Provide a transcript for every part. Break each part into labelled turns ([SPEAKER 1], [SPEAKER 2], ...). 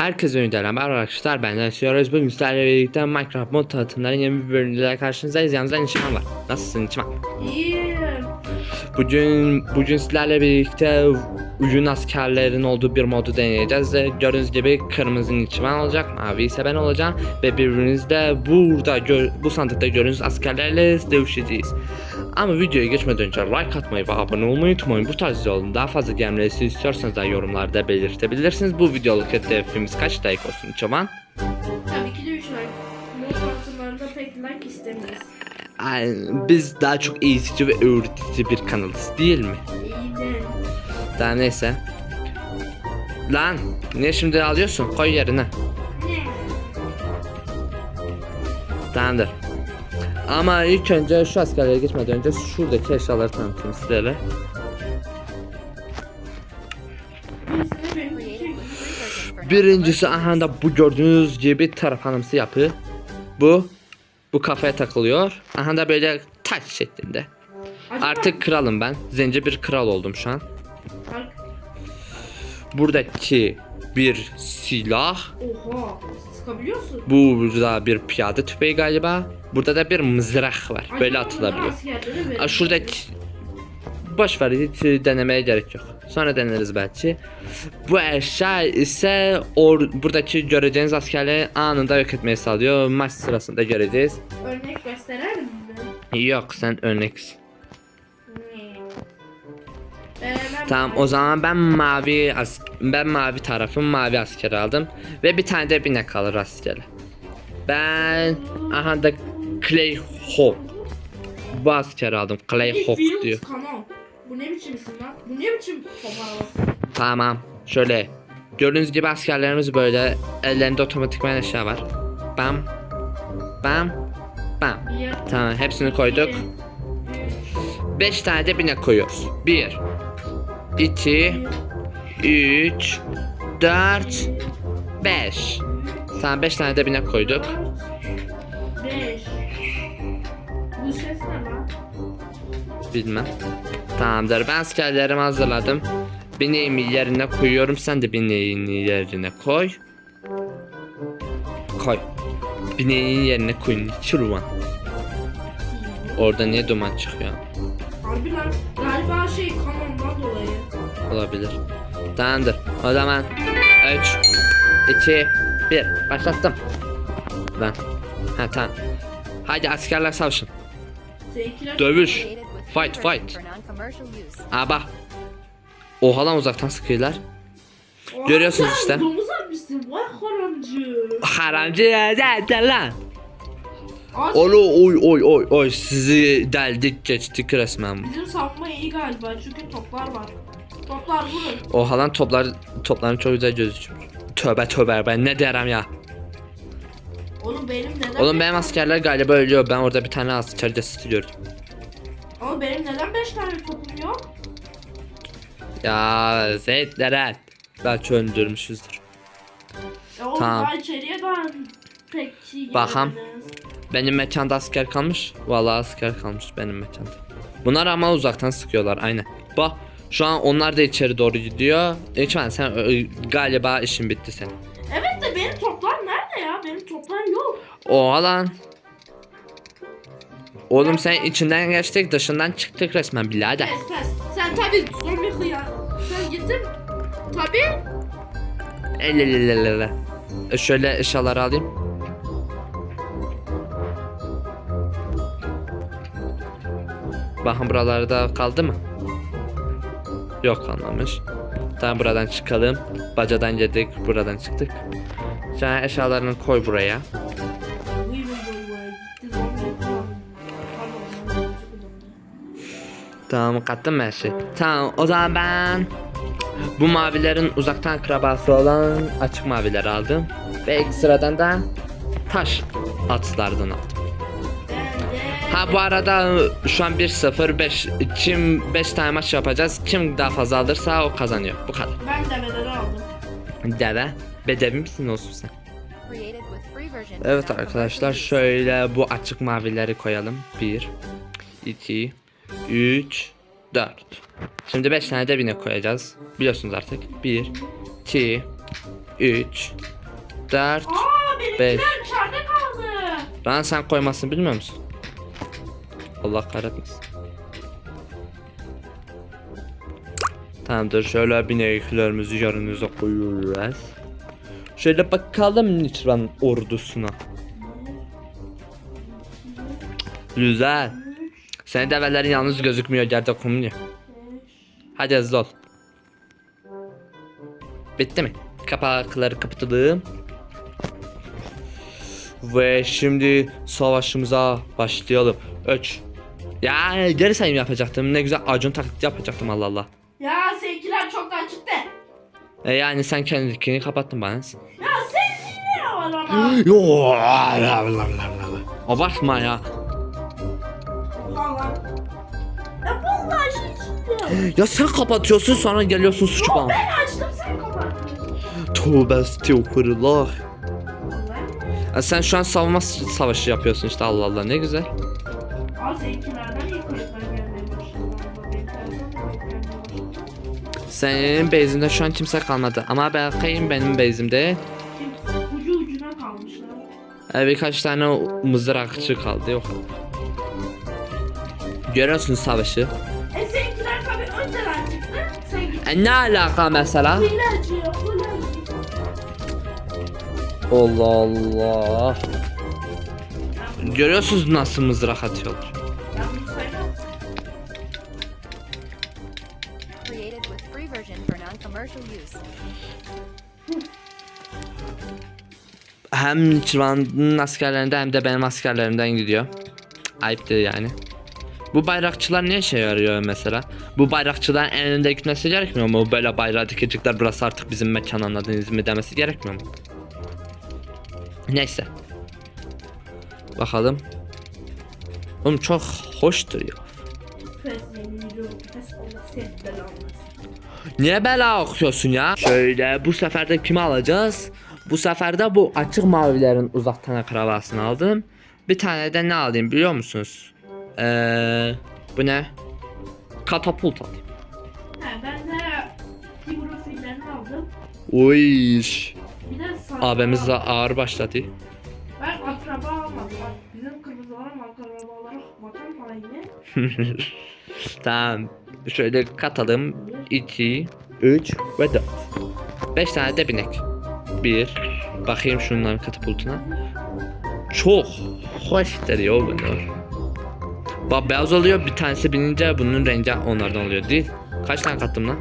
[SPEAKER 1] Herkese önerilen arkadaşlar benden istiyoruz. Bugün sizlerle birlikte Minecraft mod tanıtımların yeni bir bölümüyle karşınızdayız. Yanımızda Nişman var. Nasılsın Nişman?
[SPEAKER 2] İyiyim.
[SPEAKER 1] Bugün bugün sizlerle birlikte Uyun askerlerin olduğu bir modu deneyeceğiz. Gördüğünüz gibi kırmızı Nişman olacak, mavi ise ben olacağım ve birbirinizle burada bu sandıkta gördüğünüz askerlerle dövüşeceğiz. Ama videoya geçmeden önce like atmayı ve abone olmayı unutmayın. Bu tarz videoların daha fazla gelmesi istiyorsanız da yorumlarda belirtebilirsiniz. Bu videoluk hedefimiz kaç like olsun Çoban?
[SPEAKER 2] Tabii ki de 3 like. Mod tanıtımlarında pek like istemiyoruz.
[SPEAKER 1] Ay, Biz daha çok eğitici ve öğretici bir kanalız değil mi?
[SPEAKER 2] İyi de.
[SPEAKER 1] Daha neyse. Lan niye şimdi alıyorsun? Koy yerine. Ama ilk önce şu askerlere geçmeden önce şuradaki eşyaları tanıtayım sizlere. Birincisi aha da bu gördüğünüz gibi tarafhanımsı yapı. Bu bu kafaya takılıyor. Aha da böyle taş şeklinde. Artık kralım ben. Zenci bir kral oldum şu an. Buradaki bir silah.
[SPEAKER 2] Oha. Sıkabiliyorsun.
[SPEAKER 1] Burada bir piyade tüfeği galiba. Burada da bir mızrak var. Böyle
[SPEAKER 2] Acaba
[SPEAKER 1] atılabiliyor.
[SPEAKER 2] askerlere verir
[SPEAKER 1] Aa, şuradaki boş ver hiç denemeye gerek yok. Sonra deneriz belki. Bu eşya ise or buradaki göreceğiniz askerleri anında yok etmeyi sağlıyor. Maç sırasında göreceğiz.
[SPEAKER 2] Örnek gösterer mi?
[SPEAKER 1] Yok sen örneksin. Tamam o zaman ben mavi as ben mavi tarafım mavi asker aldım ve bir tane de binek alır askeri. Ben aha da Clay Hawk. Bu askeri aldım. Clay Hawk diyor.
[SPEAKER 2] Bu ne biçim isim lan? Bu ne biçim top arabası?
[SPEAKER 1] Tamam. Şöyle. Gördüğünüz gibi askerlerimiz böyle ellerinde otomatikman eşya var. Bam. Bam. Bam. Tamam hepsini koyduk.
[SPEAKER 2] iki, üç,
[SPEAKER 1] 5 tane de binek koyuyoruz. 1 2 3 4 5 Tamam 5 tane de binek koyduk.
[SPEAKER 2] 5 Bu ses ne lan?
[SPEAKER 1] Bilmem. Tamamdır. Ben askerlerimi hazırladım. Bineğimi yerine koyuyorum. Sen de bineğini yerine koy. Koy. Bineğin yerine koyun. Çırvan. Orada niye duman çıkıyor?
[SPEAKER 2] Lan galiba şey kanondan dolayı.
[SPEAKER 1] Olabilir. Tamamdır. O zaman 3 2 1 başlattım. Lan. Ha tamam. Hadi askerler savaşın.
[SPEAKER 2] Seninkiler
[SPEAKER 1] Dövüş. Fight, fight. Aa bak. Oha lan uzaktan sıkıyorlar.
[SPEAKER 2] Oha,
[SPEAKER 1] Görüyorsunuz
[SPEAKER 2] sen
[SPEAKER 1] işte.
[SPEAKER 2] Domuz atmışsın vay haramcı.
[SPEAKER 1] Haramcı zaten lan. Olu oy oy oy oy sizi deldik geçtik resmen.
[SPEAKER 2] bizim savunma iyi galiba çünkü toplar var. Toplar vurun.
[SPEAKER 1] Oha lan toplar topların çok güzel gözüküyor. Tövbe tövbe ben ne derim ya.
[SPEAKER 2] Oğlum benim neden
[SPEAKER 1] Oğlum benim askerler galiba ölüyor. Ben orada bir tane asker cesedi gördüm.
[SPEAKER 2] Ama benim neden 5 tane topum yok?
[SPEAKER 1] Ya Zeytleren. Belki öldürmüşüzdür.
[SPEAKER 2] Ya oğlum
[SPEAKER 1] Tamam.
[SPEAKER 2] daha içeriye daha pek iyi
[SPEAKER 1] Bakam.
[SPEAKER 2] giremediniz.
[SPEAKER 1] Benim mekanda asker kalmış. Vallahi asker kalmış benim mekanda. Bunlar ama uzaktan sıkıyorlar aynen. Bak şu an onlar da içeri doğru gidiyor. Lütfen sen galiba işin bitti senin.
[SPEAKER 2] Evet de benim toplar nerede ya? Benim toplar yok.
[SPEAKER 1] Oha lan. Oğlum sen içinden geçtik dışından çıktık resmen birader.
[SPEAKER 2] Pes pes. Sen tabi zombi hıyar. Sen gittin. Tabi.
[SPEAKER 1] Elelelelele. E şöyle eşyaları alayım. Bakın buralarda kaldı mı? Yok kalmamış. Tamam buradan çıkalım. Bacadan yedik, buradan çıktık. Sen eşyalarını koy buraya. Tamam kattım her şey? Tamam o zaman ben bu mavilerin uzaktan akrabası olan açık mavileri aldım. Ve ekstradan da taş atlardan aldım. Ha bu arada şu an 1-0 5 kim 5 tane maç yapacağız. Kim daha fazla alırsa o kazanıyor. Bu kadar.
[SPEAKER 2] Ben develeri aldım.
[SPEAKER 1] Deve. Bedevi misin olsun sen? Evet arkadaşlar şöyle bu açık mavileri koyalım. 1 2 3 4 Şimdi 5 tane de bine koyacağız. Biliyorsunuz artık. 1 2 3 4
[SPEAKER 2] Aa benimkiler
[SPEAKER 1] Beş.
[SPEAKER 2] içeride kaldı.
[SPEAKER 1] Lan sen koymasını bilmiyor musun? Allah kahretmesin. Tamamdır şöyle bineklerimizi yanınıza koyuyoruz. Şöyle bakalım Niçran ordusuna. Güzel. Senin develerin yalnız gözükmüyor gerde kumluyor. Hadi hızlı ol. Bitti mi? Kapakları kapatalım. Ve şimdi savaşımıza başlayalım. 3 Ya geri sayım yapacaktım. Ne güzel acun taklidi yapacaktım Allah Allah.
[SPEAKER 2] Ya seninkiler çoktan çıktı.
[SPEAKER 1] E yani sen kendini kapattın bana.
[SPEAKER 2] Ya seninkiler var ama.
[SPEAKER 1] Abartma ya.
[SPEAKER 2] Falan. Ya vallahi şey çıktı.
[SPEAKER 1] Ya sen kapatıyorsun sonra geliyorsun suçu bana.
[SPEAKER 2] Ben açtım sen kapattın.
[SPEAKER 1] Tövbe estağfurullah.
[SPEAKER 2] Vallahi.
[SPEAKER 1] Ya sen şu an savunma savaşı yapıyorsun işte Allah Allah ne güzel. Senin base'inde şu an kimse kalmadı. Ama bakayım benim base'imde
[SPEAKER 2] Kimse ucu ucuna kalmışlar.
[SPEAKER 1] e, birkaç tane mızrakçı kaldı yok. Görüyorsun savaşı.
[SPEAKER 2] E seninkiler tabii önceden çıktı. Sen.
[SPEAKER 1] E ne alaka mesela? Allah Allah. Görüyorsunuz nasıl mızrak atıyorlar.
[SPEAKER 3] For non-commercial use.
[SPEAKER 1] Hem Niçvan'ın askerlerinden hem de benim askerlerimden gidiyor. Ayıptır yani. Bu bayrakçılar ne işe yarıyor mesela? Bu bayrakçıların en önünde gitmesi gerekmiyor mu? Böyle bayrağı dikecekler burası artık bizim mekan anladınız mı demesi gerekmiyor mu? Neyse. Bakalım. Oğlum çok hoştur ya. Niye bela okuyorsun ya? Şöyle bu sefer de kimi alacağız? Bu sefer de bu açık mavilerin uzaktan akrabasını aldım. Bir tane de ne alayım biliyor musunuz? Eee bu ne? Katapult alayım.
[SPEAKER 2] He ben de Timur'un fillerini aldım.
[SPEAKER 1] Oy. Abimiz de ağır başladı.
[SPEAKER 2] Ben akraba almadım. Bizim kırmızıların akrabaları vatan haini.
[SPEAKER 1] tamam. Şöyle katalım. 2, 3 ve 4. 5 tane de binek. 1. Bakayım şunların katapultuna. Çok hoştur ya bunlar. Bak beyaz oluyor bir tanesi binince bunun rengi onlardan oluyor değil. Kaç tane kattım lan?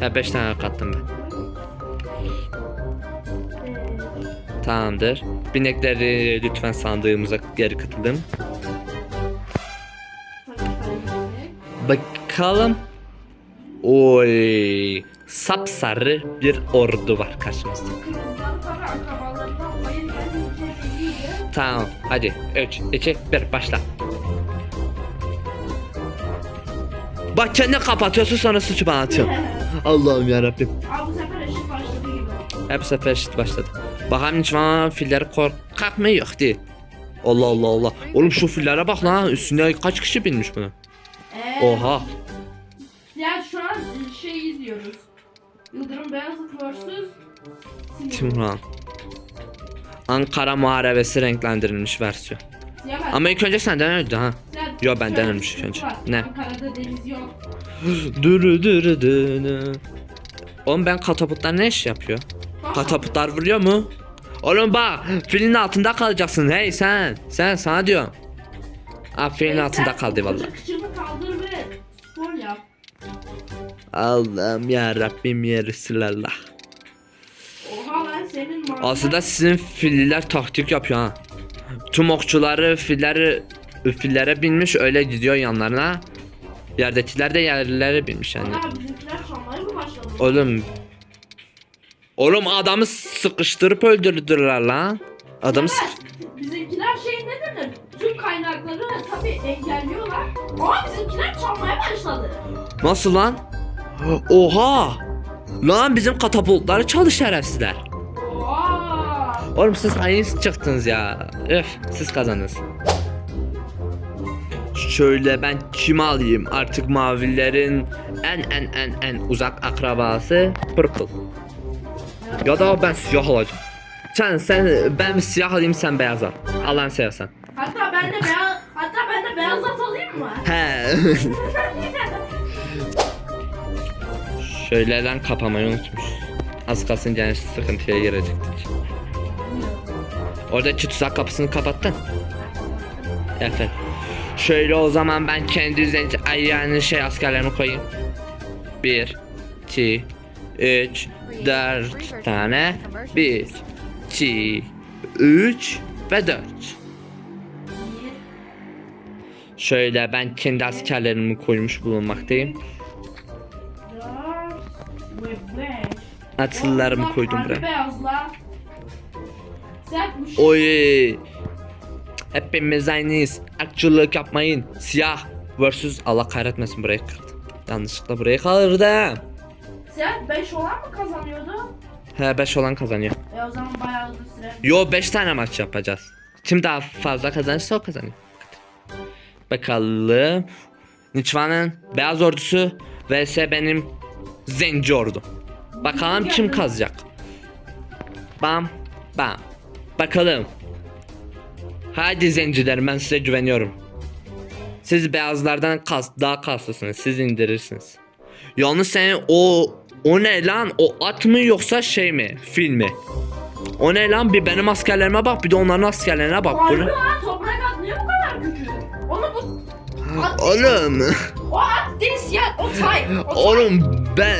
[SPEAKER 1] He 5 tane kattım ben. Tamamdır. Binekleri lütfen sandığımıza geri katılın. Bakalım. Oy. Sapsarı bir ordu var karşımızda. Tamam. Hadi. 3, 2, 1 başla. Bak kendini kapatıyorsun sonra suçu bana atıyorsun. Allah'ım yarabbim.
[SPEAKER 2] Aa bu sefer eşit başladı gibi.
[SPEAKER 1] Hep sefer eşit başladı. Bakalım hiç bana filleri korkak mı yok değil. Allah Allah Allah. Oğlum şu fillere bak lan. Üstüne kaç kişi binmiş bunu? Oha.
[SPEAKER 2] Ya şu an şey izliyoruz. Yıldırım Beyazıt vs.
[SPEAKER 1] Timurhan. Ankara Muharebesi renklendirilmiş versiyon.
[SPEAKER 2] Ya ben-
[SPEAKER 1] Ama ilk önce senden öldü ha.
[SPEAKER 2] Ya
[SPEAKER 1] Yo, benden
[SPEAKER 2] şöyle bir
[SPEAKER 1] ölmüş
[SPEAKER 2] sıkıntı
[SPEAKER 1] önce.
[SPEAKER 2] var.
[SPEAKER 1] Ne?
[SPEAKER 2] Ankara'da deniz yok.
[SPEAKER 1] Dürü dürü dürü. Oğlum ben katapultlar ne iş yapıyor?
[SPEAKER 2] Bak,
[SPEAKER 1] Katapultlar vuruyor mu? Oğlum bak filin altında kalacaksın hey sen. Sen sana diyorum. Aa filin
[SPEAKER 2] sen
[SPEAKER 1] altında kaldı
[SPEAKER 2] o
[SPEAKER 1] vallahi.
[SPEAKER 2] koca Kıçını kaldır.
[SPEAKER 1] Allah'ım ya Rabbim ya Resulallah.
[SPEAKER 2] Oha lan senin mavi.
[SPEAKER 1] Aslında sizin filler taktik yapıyor ha. Tüm okçuları filleri fillere binmiş öyle gidiyor yanlarına. Yerdekiler de yerlere binmiş yani.
[SPEAKER 2] Ana bizimkiler çalmaya mı başladı?
[SPEAKER 1] Oğlum. Oğlum adamı sıkıştırıp öldürdüler lan. Adamı sık-
[SPEAKER 2] bizimkiler şey ne denir? Tüm kaynakları tabii engelliyorlar. Ama bizimkiler çalmaya başladı.
[SPEAKER 1] Nasıl lan? Oha! Lan bizim katapultları çaldı şerefsizler. Oğlum siz hain çıktınız ya. Öf siz kazandınız. Şöyle ben kimi alayım? Artık mavilerin en en en en uzak akrabası Purple.
[SPEAKER 2] Ya
[SPEAKER 1] da ben siyah olacağım. Sen sen ben siyah alayım sen beyaz al. Allah'ını seversen.
[SPEAKER 2] Hatta ben de beyaz hatta ben de beyaz at alayım mı?
[SPEAKER 1] He. Şöyle kapamayı unutmuşuz. Az kalsın gene sıkıntıya girecektik. Oradaki tuzak kapısını kapattın. Evet. Şöyle o zaman ben kendi zenci ay yani şey askerlerimi koyayım. Bir, iki, üç, dört tane. Bir, iki, üç ve dört. Şöyle ben kendi askerlerimi koymuş bulunmaktayım. Atlılarımı
[SPEAKER 2] Oğlum,
[SPEAKER 1] koydum buraya.
[SPEAKER 2] şey
[SPEAKER 1] Oy. Hepimiz aynıyız. Akçılık yapmayın. Siyah versus Allah kahretmesin burayı kırdım. Yanlışlıkla burayı kaldırdım.
[SPEAKER 2] sen 5 olan mı kazanıyordu?
[SPEAKER 1] He 5 olan kazanıyor.
[SPEAKER 2] E o zaman bayağı uzun süre.
[SPEAKER 1] Yo 5 tane maç yapacağız. Kim daha fazla kazanırsa o kazanıyor. Bakalım. Niçvan'ın beyaz ordusu vs benim zenci ordu. Bakalım kim kazacak. Bam bam. Bakalım. Hadi zencilerim ben size güveniyorum. Siz beyazlardan kas, daha kaslısınız. Siz indirirsiniz. Yalnız senin o o ne lan? O at mı yoksa şey mi? Fil mi? O ne lan? Bir benim askerlerime bak bir de onların askerlerine bak.
[SPEAKER 2] Harbi lan toprak at niye bu kadar küçük? Onu bu at,
[SPEAKER 1] Oğlum.
[SPEAKER 2] o at değil siyah o tay. O, tay,
[SPEAKER 1] Oğlum ben.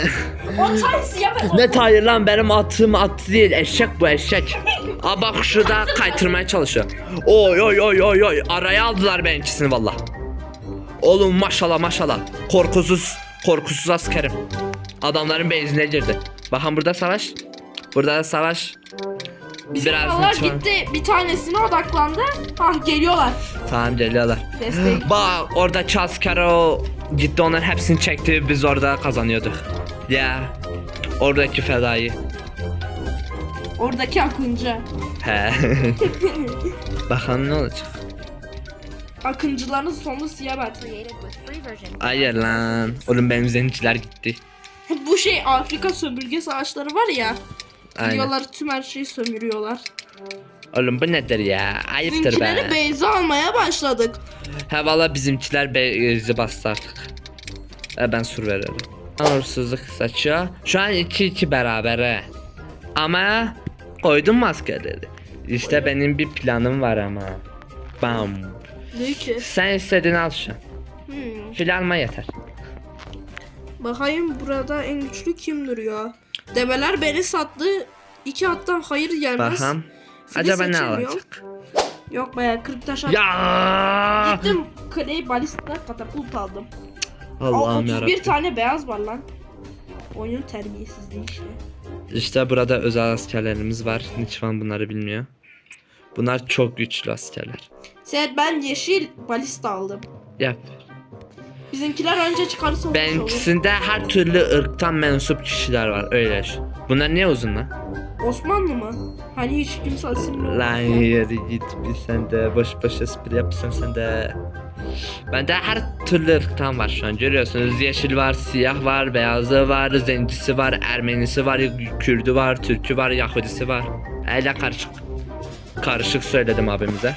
[SPEAKER 2] O tay siyah ve o
[SPEAKER 1] Ne tayır lan benim atım at değil eşek bu eşek. Aa bak şurada kaytırmaya çalışıyor. Oy oy oy oy oy araya aldılar benimkisini valla. Oğlum maşallah maşallah. Korkusuz korkusuz askerim. Adamların beyzine girdi. Bakın burada savaş. Burada da savaş.
[SPEAKER 2] Bizim
[SPEAKER 1] Biraz lütfen.
[SPEAKER 2] gitti bir tanesine odaklandı. Ah geliyorlar.
[SPEAKER 1] Tamam geliyorlar.
[SPEAKER 2] Destek.
[SPEAKER 1] Bak oradaki asker o gitti onların hepsini çekti biz orada kazanıyorduk. Ya oradaki fedayı.
[SPEAKER 2] Oradaki akıncı.
[SPEAKER 1] He. Bakalım ne olacak.
[SPEAKER 2] Akıncıların sonu siyah bat.
[SPEAKER 3] Created with free version. for
[SPEAKER 1] Hayır lan. Oğlum benim zenciler gitti.
[SPEAKER 2] Bu şey Afrika sömürge savaşları var ya.
[SPEAKER 1] Aynen.
[SPEAKER 2] Gidiyorlar tüm her şeyi sömürüyorlar.
[SPEAKER 1] Oğlum bu nedir ya? Ayıptır be.
[SPEAKER 2] Bizimkileri beyze almaya başladık.
[SPEAKER 1] He valla bizimkiler beyzi bastı artık. E, ben sur veririm. Uğursuzluk saçıyor. Şu an 2-2 berabere. Ama koydum maskeleri. İşte benim bir planım var ama. Bam.
[SPEAKER 2] Ne ki?
[SPEAKER 1] Sen istediğini al şu.
[SPEAKER 2] Hmm.
[SPEAKER 1] Fil alma yeter.
[SPEAKER 2] Bakayım burada en güçlü kim duruyor? Develer beni sattı. İki hattan hayır gelmez.
[SPEAKER 1] Bakam.
[SPEAKER 2] Fili
[SPEAKER 1] Acaba ne
[SPEAKER 2] seçemiyorum.
[SPEAKER 1] alacak?
[SPEAKER 2] Yok bayağı 40 taş at-
[SPEAKER 1] Ya!
[SPEAKER 2] Gittim kaleyi balista katapult aldım.
[SPEAKER 1] Allah'ım
[SPEAKER 2] 31
[SPEAKER 1] yarabbim.
[SPEAKER 2] tane beyaz var lan. Oyun terbiyesizliği işte.
[SPEAKER 1] İşte burada özel askerlerimiz var. Niçvan bunları bilmiyor. Bunlar çok güçlü askerler.
[SPEAKER 2] Sen ben yeşil balista aldım.
[SPEAKER 1] Yap.
[SPEAKER 2] Bizimkiler önce çıkarsa olmuş olur.
[SPEAKER 1] Benimkisinde her türlü ırktan mensup kişiler var. Öyle. Bunlar niye uzun lan?
[SPEAKER 2] Osmanlı mı? Hani hiç kimse asilmiyor.
[SPEAKER 1] Lan yürü git bir sen de boş boş espri yapsan sen de. Bende her türlü ırktan var şu an görüyorsunuz. Yeşil var, siyah var, beyazı var, zencisi var, Ermenisi var, Kürdü var, Türkü var, Yahudisi var. Öyle karışık. Karışık söyledim abimize.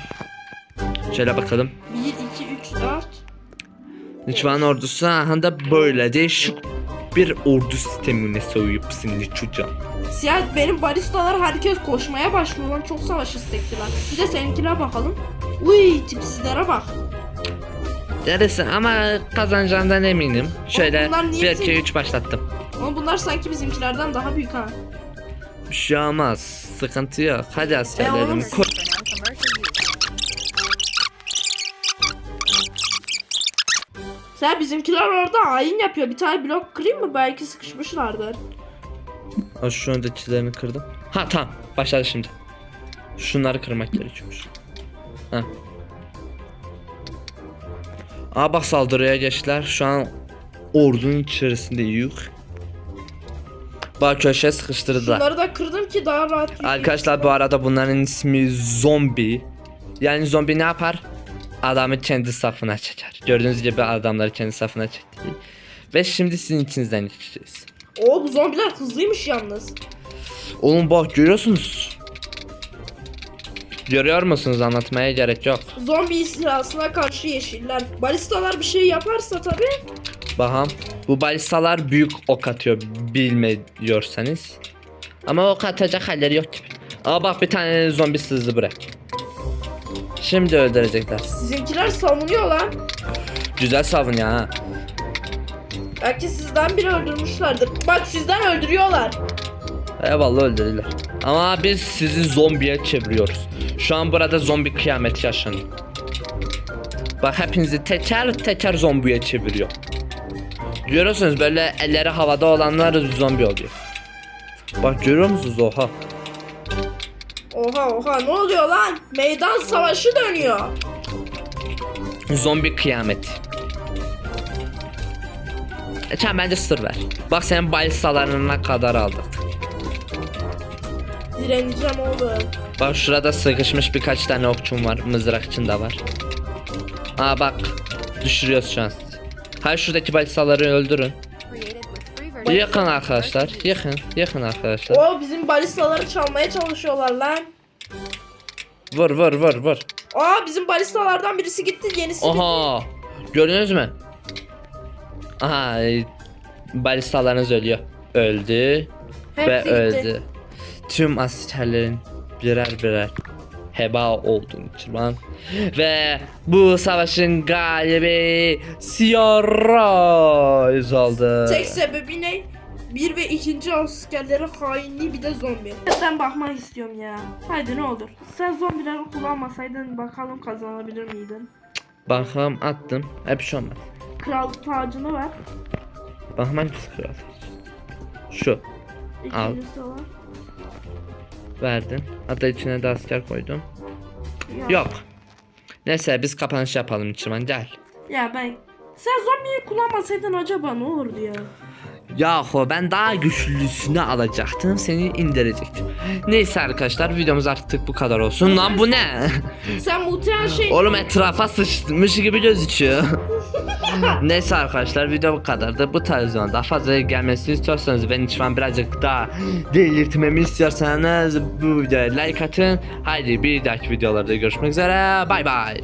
[SPEAKER 1] Şöyle bakalım.
[SPEAKER 2] 1, 2, 3, 4.
[SPEAKER 1] Niçvan ordusu aha da böyle değişik bir ordu sistemine sahip şimdi çocuğum.
[SPEAKER 2] Siyah benim baristalar herkes koşmaya başlıyor lan çok savaş istekliler. Bir de seninkine bakalım. Uy tipsizlere bak.
[SPEAKER 1] Yarısı ama kazanacağımdan eminim. Şöyle
[SPEAKER 2] bunlar niye
[SPEAKER 1] 1 2
[SPEAKER 2] bizim-
[SPEAKER 1] 3 başlattım.
[SPEAKER 2] Ama bunlar sanki bizimkilerden daha büyük ha.
[SPEAKER 1] Bir şey olmaz. Sıkıntı yok. Hadi askerlerim.
[SPEAKER 2] oğlum.
[SPEAKER 1] Ko-.
[SPEAKER 2] Sen bizimkiler orada ayin yapıyor. Bir tane blok kırayım mı? Belki sıkışmışlardır.
[SPEAKER 1] Ha, şu öndekilerini kırdım. Ha tamam. Başladı şimdi. Şunları kırmak gerekiyormuş. Ha. Aa bak saldırıya geçtiler. Şu an ordunun içerisinde yük. Bak köşeye sıkıştırdılar.
[SPEAKER 2] Bunları da kırdım ki daha rahat yürüyeyim.
[SPEAKER 1] Arkadaşlar bu arada bunların ismi zombi. Yani zombi ne yapar? Adamı kendi safına çeker. Gördüğünüz gibi adamları kendi safına çekti. Ve şimdi sizin içinizden geçeceğiz.
[SPEAKER 2] Oo bu zombiler hızlıymış yalnız.
[SPEAKER 1] Oğlum bak görüyorsunuz. Görüyor musunuz anlatmaya gerek yok.
[SPEAKER 2] Zombi istilasına karşı yeşiller. Balistalar bir şey yaparsa tabi.
[SPEAKER 1] Baham bu balistalar büyük ok atıyor bilmiyorsanız. Ama ok atacak halleri yok gibi. Aa bak bir tane zombi sızdı buraya. Şimdi öldürecekler.
[SPEAKER 2] Sizinkiler savunuyor lan.
[SPEAKER 1] Güzel savun ya.
[SPEAKER 2] Belki sizden biri öldürmüşlerdir. Bak sizden öldürüyorlar.
[SPEAKER 1] Eyvallah öldürdüler. Ama biz sizi zombiye çeviriyoruz. Şu an burada zombi kıyameti yaşanıyor. Bak hepinizi teker teker zombiye çeviriyor. Görüyorsunuz böyle elleri havada olanlar zombi oluyor. Bak görüyor musunuz oha?
[SPEAKER 2] Oha oha ne oluyor lan? Meydan savaşı dönüyor.
[SPEAKER 1] Zombi kıyameti. Geçen bence sır ver. Bak senin balistalarına kadar aldık.
[SPEAKER 2] Direneceğim oğlum.
[SPEAKER 1] Bak şurada sıkışmış birkaç tane okçum var. Mızrakçın da var. Aa bak. Düşürüyoruz şu an. Hayır şuradaki balistaları öldürün. Yakın arkadaşlar. Yakın. Yakın arkadaşlar.
[SPEAKER 2] O bizim balistaları çalmaya çalışıyorlar lan.
[SPEAKER 1] Vur vur vur vur.
[SPEAKER 2] Aa bizim balistalardan birisi gitti yenisi gitti.
[SPEAKER 1] Oha. Gördünüz mü? Aha. e, Balistalarınız ölüyor. Öldü.
[SPEAKER 2] Hepsi
[SPEAKER 1] ve
[SPEAKER 2] gitti.
[SPEAKER 1] öldü. Tüm askerlerin birer birer heba olduğunu için Ve bu savaşın galibi Sierra oldu.
[SPEAKER 2] Tek sebebi ne? Bir ve ikinci askerleri hainliği bir de zombi. Ben bakmak istiyorum ya. Haydi ne olur. Sen zombileri kullanmasaydın bakalım kazanabilir miydin?
[SPEAKER 1] Bakalım attım. Hep şey olmadı.
[SPEAKER 2] Krallık tacını ver.
[SPEAKER 1] Bakalım hangisi kral? Şu. Al.
[SPEAKER 2] İkincisi var.
[SPEAKER 1] Verdin. Hatta içine de asker koydum.
[SPEAKER 2] Ya.
[SPEAKER 1] Yok. Neyse biz kapanış yapalım Çimen gel.
[SPEAKER 2] Ya ben... Sen zombiyi kullanmasaydın acaba ne olurdu ya?
[SPEAKER 1] Yahu ben daha güçlüsünü alacaktım seni indirecektim. Neyse arkadaşlar videomuz artık bu kadar olsun. Lan bu ne?
[SPEAKER 2] Sen muhtemelen şey...
[SPEAKER 1] Oğlum etrafa sıçmış gibi gözüküyor. Neyse arkadaşlar video bu kadardı. Bu tarz videonun daha fazla gelmesini istiyorsanız beni şu an birazcık daha delirtmemi istiyorsanız bu videoya like atın. Haydi bir dahaki videolarda görüşmek üzere. Bay bay.